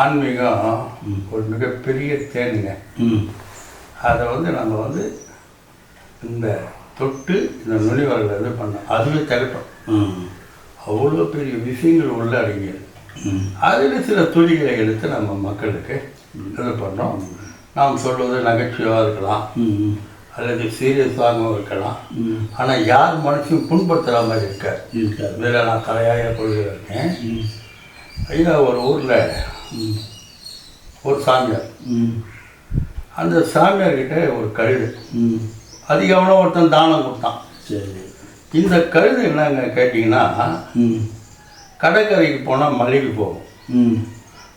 ஆன்மீகம் ஒரு மிகப்பெரிய தேனுங்க. அதை வந்து நம்ம வந்து இந்த தொட்டு இந்த நுனிவரில் இது பண்ணோம். அதுவே திகட்டும் ம். அவ்வளோ பெரிய விஷயங்கள் உள்ள அடங்கியது அதில் சில துளிகளை எடுத்து நம்ம மக்களுக்கு இது பண்ணோம். நாம் சொல்வது நகைச்சுவையாக இருக்கலாம். அல்லது சீரியஸாகவும் இருக்கலாம். ஆனால் யார் மனசையும் புண்படுத்துகிற மாதிரி இருக்காது. இருக்காது இதில் நான் தலையாக கொள்கிறேன் ஐயா ஒரு ஊரில் ஒரு சாமியார். ம். அந்த சாமியார்கிட்ட ஒரு கழுது. ம். அதிக அவனும் ஒருத்தன் தானம் கொடுத்தான். சரி. இந்த கழுது என்னங்க கேட்டிங்கன்னா ம். கடற்கரைக்கு போனால் மலைக்கு போகும். ம்.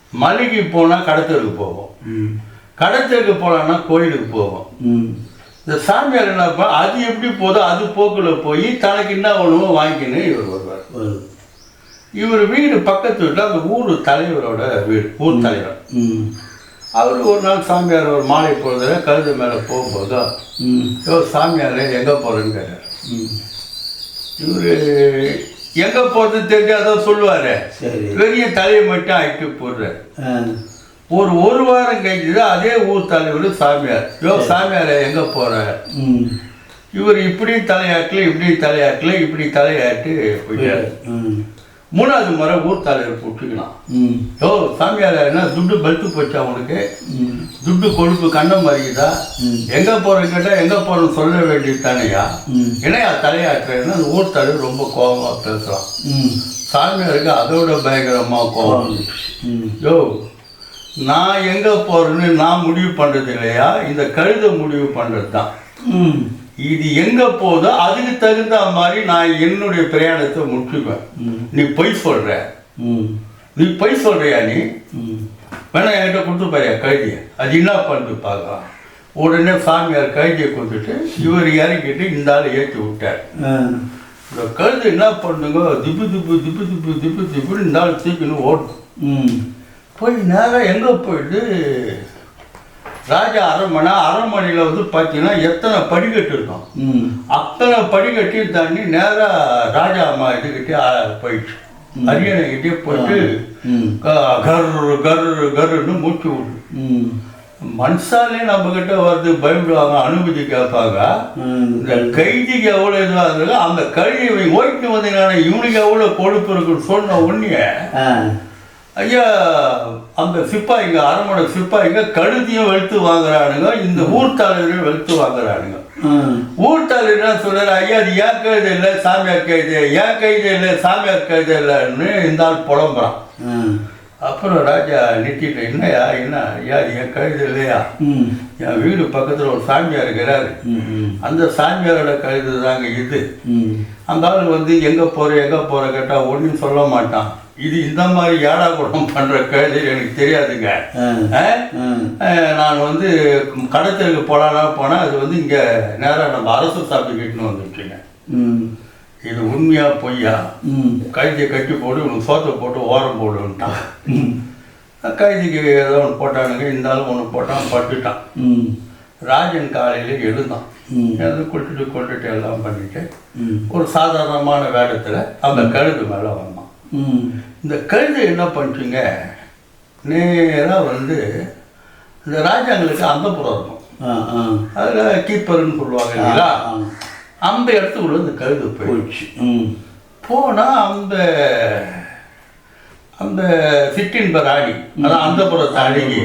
மலைக்கு போனால் கடத்தருக்கு போகும். ம். கடத்தருக்கு போகலான்னா கோயிலுக்கு போகும். ம். இந்த சாமியார் என்ன அது எப்படி போதோ அது போக்கில் போய் தனக்கு என்ன ஒன்றுமோ வாங்கிக்கின்னு இவர் வருவார். இவர் வீடு பக்கத்து வீட்டில் அந்த ஊர் தலைவரோட வீடு ஊர் தலைவர். ம். அவர் ஒரு நாள் சாமியார் ஒரு மாலை பொழுதுல கழுது மேலே போகும்போது யோ சாமியார் எங்கே போகிறேன்னு கேட்டார். ம். இவர் எங்கே போகிறது தெரிஞ்சு அதான் சொல்லுவார் பெரிய தலையை மட்டும் ஆகிட்டு போடுறார். ஒரு ஒரு வாரம் கழிச்சு தான் அதே ஊர் தலைவர் சாமியார். யோ சாமியார் எங்கே போகிற ம். இவர் இப்படியும் தலையாட்டல இப்படியும் தலையாட்டல இப்படி தலையாட்டு போயிட்டார். ம். மூணாவது முறை ஊர் தலைவர் கூப்பிட்டுக்கலாம் ம். யோ சாமியார் என்ன துட்டு பல்த்து போச்சா ம். துட்டு கொழுப்பு கண்ணம் மறிக்குதா. எங்க போறேன்னு கேட்டா எங்க போறேன்னு சொல்ல வேண்டியது தானேயா? என்னையா தலையாட்டுறேன்னு அந்த ஊர் தலைவர் ரொம்ப கோபமா பேசுறான். ம். சாமியாருக்கு அதோட பயங்கரமா கோபம் ம். யோ நான் எங்க போறேன்னு நான் முடிவு பண்றது இல்லையா? இந்த கழுதை முடிவு பண்றது தான் ம். இது எங்க போதோ அதுக்கு தகுந்த மாதிரி நான் என்னுடைய பிரயாணத்தை முடிச்சுக்குவேன் ம். நீ பொய் சொல்ற. ம். நீ பொய் சொல்றியா நீ? வேணா என்கிட்ட கொடுத்து பாரியா கழுதியை அது என்ன பண்ணுது பார்க்கலாம். உடனே சாமியார் கழுதியை கொடுத்துட்டு இவர் இறக்கிட்டு இந்த ஆள் ஏற்றி விட்டார். இந்த கழுது என்ன பண்ணுங்க திப்பு திப்பு திப்பு திப்பு திப்பு திப்புன்னு இந்த ஆள் தூக்கின்னு ஓடும் போய் நேராக எங்கே போயிட்டு? ராஜா அரண்மனை அரண்மனையில் வந்து பார்த்தீங்கன்னா எத்தனை படிக்கட்டு இருக்கும்? அத்தனை படிக்கட்டையும் தாண்டி நேராக ராஜா அம்மா இதுக்கிட்டே போயிடுச்சு. அரியணைக்கிட்டே போயிட்டு கரு கரு கருன்னு மூச்சு விடு ம். மனுஷாலே நம்ம கிட்ட வந்து பயப்படுவாங்க அனுமதி கேட்பாங்க. இந்த கைதிக்கு எவ்வளோ இதுவாக இருந்தது அந்த கழுவி ஓய்ட்டு வந்தீங்கன்னா இவனுக்கு எவ்வளோ கொழுப்பு இருக்குன்னு சொன்ன உடனே ஐயா அந்த சிப்பாய்ங்க அரண்மனை சிப்பாய்ங்க கழுதியும் வெளுத்து வாங்குறானுங்க இந்த ஊர் தலைவரையும் வெளுத்து வாங்குறானுங்க. ஊர் தலைவர் சொல்றாரு ஐயா அது ஏன் கைது இல்லை? சாமியார் கைது ஏன் கைது இல்லை? சாமியார் கைது இல்லைன்னு இந்த ஆள் புலம்புறான் அப்புறம் ராஜா நிறுத்திட்டு என்னையா என்ன? ஐயா என் கழுது இல்லையா? என் வீடு பக்கத்தில் ஒரு சாமியார் இருக்கிறாரு. அந்த சாமியாரோட கழுது தாங்க இது. அந்த ஆள் வந்து எங்கே போகிற எங்கே போகிற கேட்டால் ஒன்றும் சொல்ல மாட்டான். இது இந்த மாதிரி ஏடா கூடம் பண்ணுற கழுது எனக்கு தெரியாதுங்க. நான் வந்து கடத்தலுக்கு போலானா போனால் அது வந்து இங்கே நேராக நம்ம அரசு சாப்பி கிட்டுன்னு வந்துட்டுங்க இது உண்மையா பொய்யா? கைதியை கட்டி போட்டு உனக்கு சோத்தை போட்டு ஓரம் போடுன்ட்டான். கைதிக்கு ஏதோ ஒன்று போட்டானுங்க இந்த ஆளும் ஒன்று போட்டான் பட்டுட்டான். ம். ராஜன் காலையில் எழுந்தான். எழுந்து குளிச்சுட்டு கொண்டுட்டு எல்லாம் பண்ணிட்டு ஒரு சாதாரணமான வேடத்தில் அந்த கழுது மேலே வந்தான். ம். இந்த கழுது என்ன பண்ணுச்சுங்க? நேராக வந்து இந்த ராஜாங்களுக்கு அந்தப்புறம் இருக்கும். ஆ ஆ. அதில் கீப்பர்னு சொல்லுவாங்க இல்லைங்களா. அந்த இடத்துக்குள்ள இந்த கழுது போயிடுச்சு போனால் அந்த அந்த சிற்றின்ப ராணி அதான் அந்தப்புற தாடிக்கு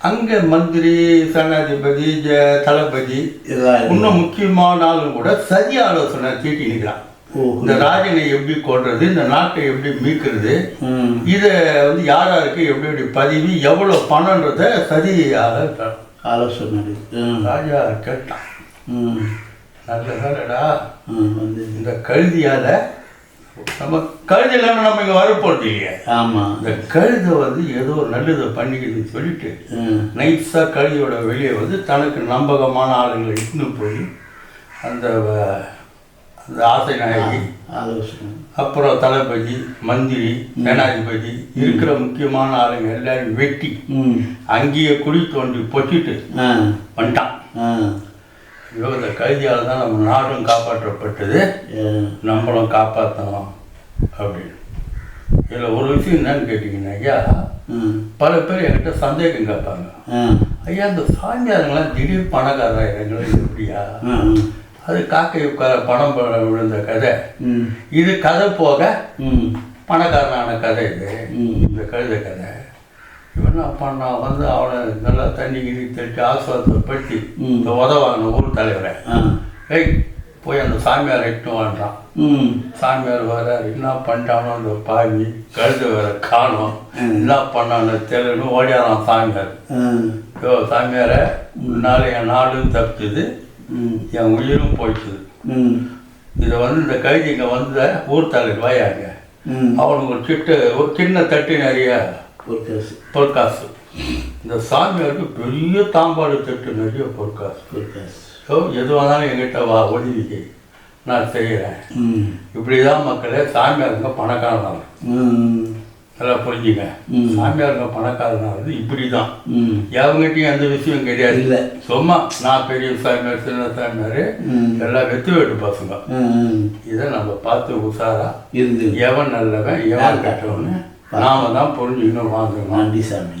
அங்கே மந்திரி சனாதிபதி ஜ தளபதி இன்னும் முக்கியமான ஆளுங்க கூட சதி ஆலோசனை தீட்டி நிற்கிறான் இந்த ராஜனை எப்படி கொள்றது இந்த நாட்டை எப்படி மீட்கிறது இதை வந்து யார் யாருக்கு எப்படி எப்படி பதிவு எவ்வளோ பணன்றத சதியாக த- ஆலோசனை ராஜா கேட்டான். ம் நல்ல வேலைடா ம் வந்து இந்த கழுதியால் நம்ம கழுதி இல்லாமல் நம்ம இங்கே வரப்போறது இல்லையே. ஆமாம் இந்த கழுதை வந்து ஏதோ ஒரு நல்லதை பண்ணிக்குதுன்னு சொல்லிட்டு ம் நைஸாக கழுதியோட வெளியே வந்து தனக்கு நம்பகமான ஆளுங்களை இட்டுன்னு போய் அந்த அந்த ஆசை நாயகி அப்புறம் தளபதி மந்திரி ஜனாதிபதி இருக்கிற முக்கியமான ஆளுங்க எல்லாரும் வெட்டி அங்கேயே குழி தோண்டி பொச்சிட்டு வந்துட்டான். இந்த கைதியால் தான் நம்ம நாடும் காப்பாற்றப்பட்டது. நம்மளும் காப்பாற்றணும் அப்படின்னு. இதில் ஒரு விஷயம் என்னன்னு கேட்டிங்கன்னா ஐயா பல பேர் என்கிட்ட சந்தேகம் கேட்பாங்க. ஐயா இந்த சாமியாருங்களாம் திடீர் பணக்காரங்களே எப்படியா? அது காக்கை உட்கார பணம் விழுந்த கதை. இது கதை போக பணக்காரனான கதை இது. இந்த கழுத கதை. என்ன பண்ணான் வந்து அவனை நல்லா தண்ணி கிரி தெளித்து ஆசுவாசப்படுத்தி. இந்த உதவாங்க ஊர் தலைவரை. ஏய் போய் அந்த சாமியாரை இட்டு வாழ்றான் ம். சாமியார் வர என்ன பண்ணிட்டானோ அந்த பாவி கழுத வேற காணும். என்ன பண்ணான்னு தெரியலன்னு ஓடியாரான் சாமியார். யோ சாமியாரை முன்னால என் நாடும் தப்பிச்சுது என் உயிரும் போயிடுச்சுது ம். இதை வந்து இந்த கைதி இங்கே வந்த ஊர் தலைவர் வாயாங்க. அவனுக்கு ஒரு சிட்டு ஒரு சின்ன தட்டு நிறைய ஒரு காசு பொற்காசு. இந்த சாமியாருக்கு பெரிய தாம்பாடு தட்டு நிறைய பொற்காசு. ஒரு காசு ஸோ எது வந்தாலும் எங்கிட்ட வா உதவிக்கு நான் செய்கிறேன். இப்படி தான் மக்களே சாமியாருங்க பணக்காரனாங்க நல்லா புரிஞ்சுங்க. சாமியாருங்க பணக்காரனாகிறது இப்படி தான் ம். எவங்கிட்டையும் எந்த விஷயம் கிடையாது. இல்லை. சும்மா நான் பெரிய சாமியார் சின்ன சாமியார் எல்லாம் வெத்து வெட்டு பசங்க. இதை நம்ம பார்த்து உஷாரா இருந்து. எவன் நல்லவன் எவன் கெட்டவன்னு நாம தான் புரிஞ்சுக்கணும் வாங்க நன்றி சாமி.